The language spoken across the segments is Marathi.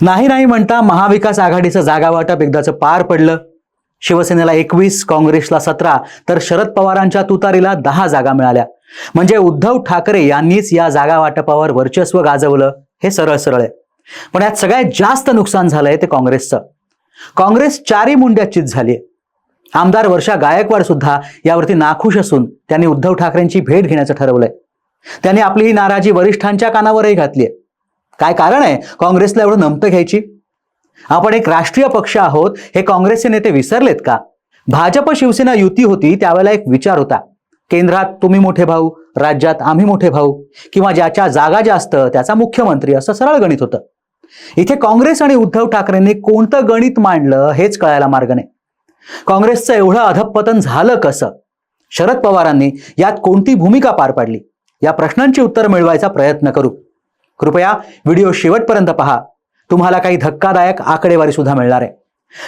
नाही नाही म्हणता महाविकास आघाडीचं जागा वाटप एकदाचं पार पडलं. शिवसेनेला एकवीस काँग्रेसला सतरा तर शरद पवारांच्या तुतारीला दहा जागा मिळाल्या. म्हणजे उद्धव ठाकरे यांनीच या जागा वाटपावर वर्चस्व गाजवलं. हे सरळ सरळ आहे. पण यात सगळ्यात जास्त नुकसान झालंय ते काँग्रेसचं. काँग्रेस चारी मुंड्याचीच चित झाली आमदार वर्षा गायकवाड सुद्धा यावरती नाखुश असून त्यांनी उद्धव ठाकरेंची भेट घेण्याचं ठरवलंय. त्यांनी आपली ही नाराजी वरिष्ठांच्या कानावरही घातली काय कारण आहे? काँग्रेसला एवढं नमतं घ्यायची? आपण एक राष्ट्रीय पक्ष आहोत हे काँग्रेसचे नेते विसरलेत का? भाजप शिवसेना युती होती त्यावेळेला एक विचार होता. केंद्रात तुम्ही मोठे भाऊ राज्यात आम्ही मोठे भाऊ किंवा ज्याच्या जागा जास्त त्याचा मुख्यमंत्री असं सरळ गणित होतं. इथे काँग्रेस आणि उद्धव ठाकरेंनी कोणतं गणित मांडलं हेच कळायला मार्ग नाही. काँग्रेसचं एवढं अधपतन झालं कसं? शरद पवारांनी यात कोणती भूमिका पार पाडली? या प्रश्नांची उत्तर मिळवायचा प्रयत्न करू. कृपया व्हिडिओ शेवटपर्यंत पहा. तुम्हाला काही धक्कादायक आकडेवारी सुद्धा मिळणार आहे.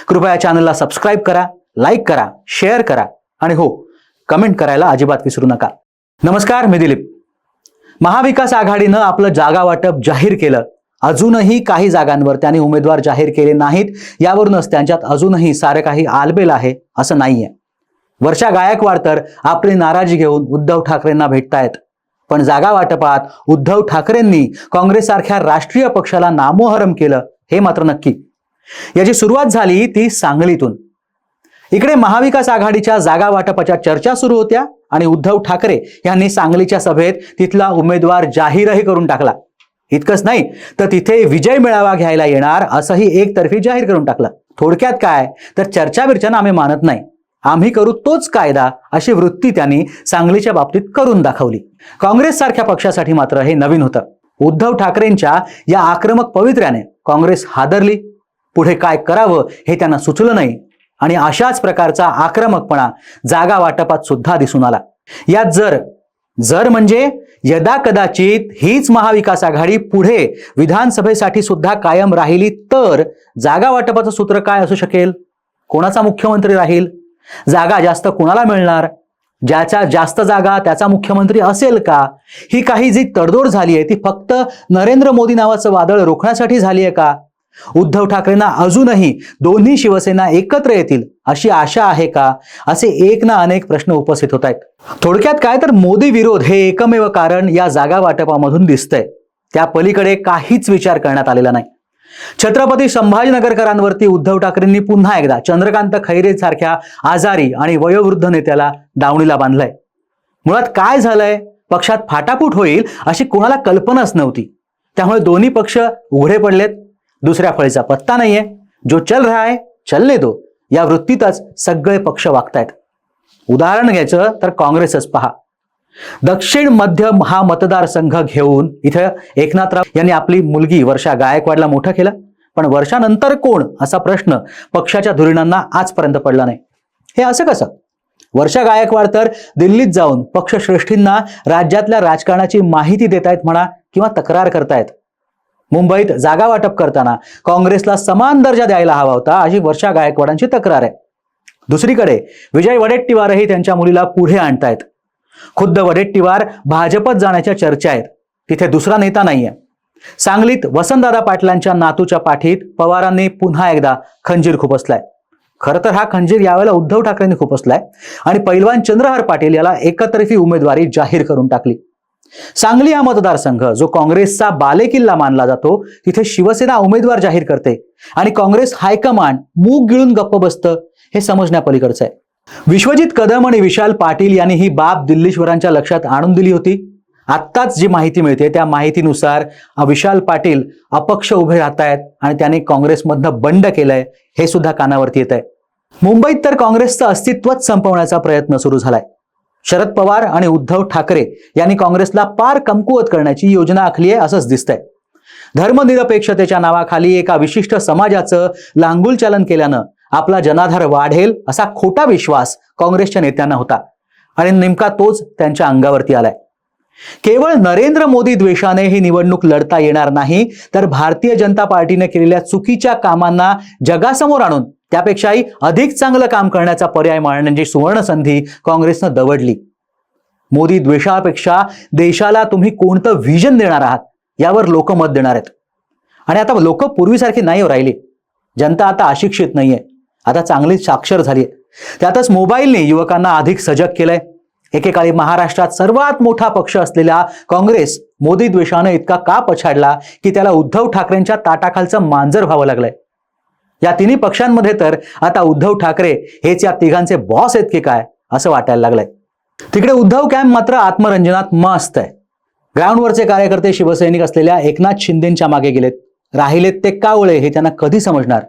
कृपया चॅनलला सबस्क्राईब करा लाईक करा शेअर करा आणि हो कमेंट करायला अजिबात विसरू नका. नमस्कार मी दिलीप. महाविकास आघाडीनं आपलं जागा वाटप जाहीर केलं. अजूनही काही जागांवर त्यांनी उमेदवार जाहीर केले नाहीत. यावरूनच त्यांच्यात अजूनही सारं काही आलबेल आहे असं नाहीये. वर्षा गायकवाड तर आपली नाराजी घेऊन उद्धव ठाकरेंना भेटतायत. पण जागा वाटपात उद्धव ठाकरेंनी काँग्रेससारख्या राष्ट्रीय पक्षाला नामोहरम केलं हे मात्र नक्की. याची सुरुवात झाली ती सांगलीतून. इकडे महाविकास आघाडीच्या जागा वाटपाच्या चर्चा सुरू होत्या आणि उद्धव ठाकरे यांनी सांगलीच्या सभेत तिथला उमेदवार जाहीरही करून टाकला. इतकंच नाही तर तिथे विजय मेळावा घ्यायला येणार असंही एकतर्फी जाहीर करून टाकलं. थोडक्यात काय तर चर्चा बिर्चना आम्ही मानत नाही. आम्ही करू तोच कायदा अशी वृत्ती त्यांनी सांगलीच्या बाबतीत करून दाखवली. काँग्रेस सारख्या पक्षासाठी मात्र हे नवीन होतं. उद्धव ठाकरेंच्या या आक्रमक पवित्र्याने काँग्रेस हादरली. पुढे काय करावं हे त्यांना सुचलं नाही आणि अशाच प्रकारचा आक्रमकपणा जागा वाटपात सुद्धा दिसून आला. यात जर जर म्हणजे यदा कदाचित हीच महाविकास आघाडी पुढे विधानसभेसाठी सुद्धा कायम राहिली तर जागा वाटपाचं सूत्र काय असू शकेल? कोणाचा मुख्यमंत्री राहील? जागा जास्त कुणाला मिळणार? ज्याच्या जास्त जागा त्याचा मुख्यमंत्री असेल का? ही काही जी तडजोड झाली आहे ती फक्त नरेंद्र मोदी नावाचं वादळ रोखण्यासाठी झाली आहे का? उद्धव ठाकरेंना अजूनही दोन्ही शिवसेना एकत्र येतील अशी आशा आहे का? असे एक ना अनेक प्रश्न उपस्थित होत आहेत. थोडक्यात काय तर मोदी विरोध हे एकमेव कारण या जागा वाटपामधून दिसतंय. त्या पलीकडे काहीच विचार करण्यात आलेला नाही. छत्रपती संभाजीनगरकरांवरती उद्धव ठाकरेंनी पुन्हा एकदा चंद्रकांत खैरे सारख्या आजारी आणि वयोवृद्ध नेत्याला दावणीला बांधलंय. मुळात काय झालंय? पक्षात फाटाफूट होईल अशी कोणाला कल्पनाच नव्हती. त्यामुळे दोन्ही पक्ष उघडे पडलेत. दुसऱ्या फळीचा पत्ता नाहीये. जो चल रहा है चलने दो. या वृत्तीतच सगळे पक्ष वागतायत. उदाहरण घ्यायचं तर काँग्रेसच पहा. दक्षिण मध्य हा मतदारसंघ घेऊन इथं एकनाथराव यांनी आपली मुलगी वर्षा गायकवाडला मोठं केलं. पण वर्षानंतर कोण? असा प्रश्न पक्षाच्या धुरीणांना आजपर्यंत पडला नाही. हे असं कसं? वर्षा गायकवाड तर दिल्लीत जाऊन पक्षश्रेष्ठींना राज्यातल्या राजकारणाची माहिती देत आहेत म्हणा किंवा तक्रार करतायत. मुंबईत जागा वाटप करताना काँग्रेसला समान दर्जा द्यायला हवा होता अशी वर्षा गायकवाडांची तक्रार आहे. दुसरीकडे विजय वडेट्टीवारही त्यांच्या मुलीला पुढे आणतायत. खुद्द वडेट्टीवार भाजपत जाण्याच्या चर्चा आहेत. तिथे दुसरा नेता नाहीये. सांगलीत वसंतदादा पाटलांच्या नातूच्या पाठीत पवारांनी पुन्हा एकदा खंजीर खुपसलाय खरं तर हा खंजीर यावेळेला उद्धव ठाकरेंनी खुपसलाय आणि पैलवान चंद्रहार पाटील याला एकतर्फी उमेदवारी जाहीर करून टाकली. सांगली हा मतदारसंघ जो काँग्रेसचा बालेकिल्ला मानला जातो तिथे शिवसेना उमेदवार जाहीर करते आणि काँग्रेस हायकमांड मूग गिळून गप्प बसतं हे समजण्यापलीकडचं आहे. विश्वजित कदम आणि विशाल पाटील यांनी ही बाब दिल्लीश्वरांच्या लक्षात आणून दिली होती. आत्ताच जी माहिती मिळते त्या माहितीनुसार विशाल पाटील अपक्ष उभे राहत आहेत आणि त्याने काँग्रेसमधनं बंड केलंय हे सुद्धा कानावरती येत आहे मुंबईत तर काँग्रेसचं अस्तित्वच संपवण्याचा प्रयत्न सुरू झालाय. शरद पवार आणि उद्धव ठाकरे यांनी काँग्रेसला पार कमकुवत करण्याची योजना आखली आहे असंच दिसतंय. धर्मनिरपेक्षतेच्या नावाखाली एका विशिष्ट समाजाचं लांगुल चालन केल्यानं आपला जनाधार वाढेल असा खोटा विश्वास काँग्रेसच्या नेत्यांना होता. आणि नेमका तोच त्यांच्या अंगावरती आलाय. केवळ नरेंद्र मोदी द्वेषाने ही निवडणूक लढता येणार नाही तर भारतीय जनता पार्टीने केलेल्या चुकीच्या कामांना जगासमोर आणून त्यापेक्षाही अधिक चांगलं काम करण्याचा पर्याय मांडण्याची सुवर्ण संधी काँग्रेसनं दवडली. मोदी द्वेषापेक्षा देशाला तुम्ही कोणतं व्हिजन देणार आहात यावर लोक मत देणार आहेत. आणि आता लोक पूर्वीसारखी नाही हो राहिली. जनता आता अशिक्षित नाहीये. आता चांगली साक्षर झाली त्यातच मोबाईलने युवकांना अधिक सजग केलंय. एकेकाळी महाराष्ट्रात सर्वात मोठा पक्ष असलेला काँग्रेस मोदी द्वेषानं इतका का पछाडला की त्याला उद्धव ठाकरेंच्या ताटाखालचं मांजर व्हावं लागलंय. या तिन्ही पक्षांमध्ये तर आता उद्धव ठाकरे हेच या तिघांचे बॉस आहेत की काय असं वाटायला लागलंय. तिकडे उद्धव कॅम्प मात्र आत्मरंजनात मस्त आहे. ग्राउंडवरचे कार्यकर्ते शिवसैनिक असलेल्या एकनाथ शिंदेच्या मागे गेलेत. राहिलेत ते कावळे हे त्यांना कधी समजणार?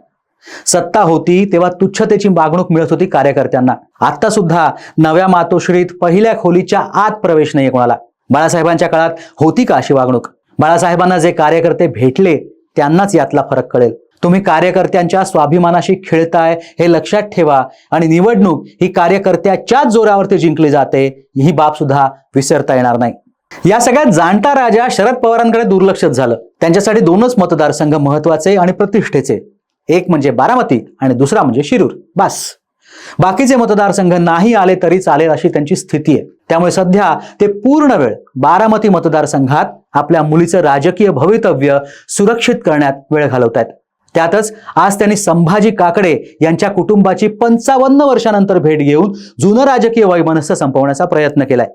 सत्ता होती तेव्हा तुच्छतेची वागणूक मिळत होती कार्यकर्त्यांना. आता सुद्धा नव्या मातोश्रीत पहिल्या खोलीच्या आत प्रवेश नाही कोणाला. बाळासाहेबांच्या काळात होती का अशी वागणूक? बाळासाहेबांना जे कार्यकर्ते भेटले त्यांनाच यातला फरक कळेल. तुम्ही कार्यकर्त्यांच्या स्वाभिमानाशी खेळताय हे लक्षात ठेवा आणि निवडणूक ही कार्यकर्त्याच्याच जोरावरती जिंकली जाते ही बाब सुद्धा विसरता येणार नाही. या सगळ्यात जाणता राजा शरद पवारांकडे दुर्लक्षित झालं. त्यांच्यासाठी दोनच मतदारसंघ महत्त्वाचे आणि प्रतिष्ठेचे. एक म्हणजे बारामती आणि दुसरा म्हणजे शिरूर. बस. बाकीचे मतदारसंघ नाही आले तरी चालेल अशी त्यांची स्थिती आहे. त्यामुळे सध्या ते पूर्ण वेळ बारामती मतदारसंघात आपल्या मुलीचं राजकीय भवितव्य सुरक्षित करण्यात वेळ घालवत आहेत त्यातच आज त्यांनी संभाजी काकडे यांच्या कुटुंबाची पंचावन्न वर्षानंतर भेट घेऊन जुनं राजकीय वैमनस्य संपवण्याचा प्रयत्न केलाय.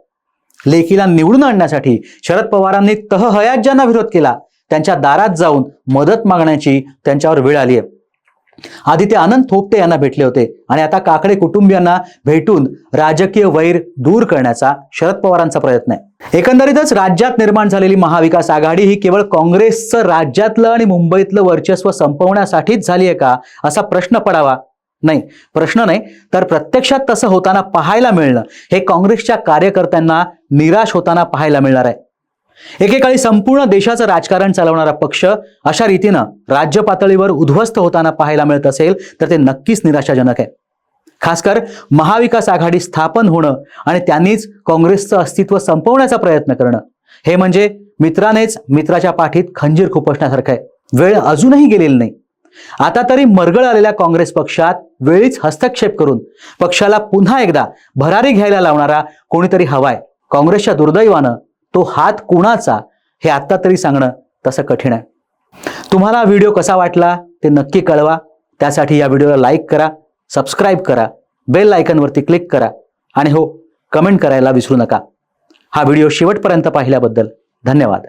लेखीला निवडून आणण्यासाठी शरद पवारांनी तहहयात विरोध केला त्यांच्या दारात जाऊन मदत मागण्याची त्यांच्यावर वेळ आली आहे. आधी ते आनंद थोपटे यांना भेटले होते. आणि आता काकडे कुटुंबियांना भेटून राजकीय वैर दूर करण्याचा शरद पवारांचा प्रयत्न आहे. एकंदरीतच राज्यात निर्माण झालेली महाविकास आघाडी ही केवळ काँग्रेसचं राज्यातलं आणि मुंबईतलं वर्चस्व संपवण्यासाठीच झाली आहे का? असा प्रश्न पडावा? नाही. प्रश्न नाही. तर प्रत्यक्षात तसं होताना पाहायला मिळणं. हे काँग्रेसच्या कार्यकर्त्यांना निराश होताना पाहायला मिळणार आहे. एकेकाळी संपूर्ण देशाचं राजकारण चालवणारा पक्ष अशा रीतीनं राज्य पातळीवर उद्ध्वस्त होताना पाहायला मिळत असेल तर ते नक्कीच निराशाजनक आहे. खासकर महाविकास आघाडी स्थापन होणं आणि त्यांनीच काँग्रेसचं अस्तित्व संपवण्याचा प्रयत्न करणं हे म्हणजे मित्रानेच मित्राच्या पाठीत खंजीर खुपसण्यासारखं आहे. वेळ अजूनही गेलेली नाही. आता तरी मरगळ आलेल्या काँग्रेस पक्षात वेळीच हस्तक्षेप करून पक्षाला पुन्हा एकदा भरारी घ्यायला लावणारा कोणीतरी हवाय. काँग्रेसच्या दुर्दैवानं तो हात कुणाचा हे आत्ता तरी सांगणं तसं कठीण आहे. तुम्हाला व्हिडिओ कसा वाटला ते नक्की कळवा. त्यासाठी या व्हिडिओला लाईक करा सबस्क्राईब करा बेल आयकनवरती क्लिक करा आणि हो कमेंट करायला विसरू नका. हा व्हिडिओ शेवटपर्यंत पाहिल्याबद्दल धन्यवाद.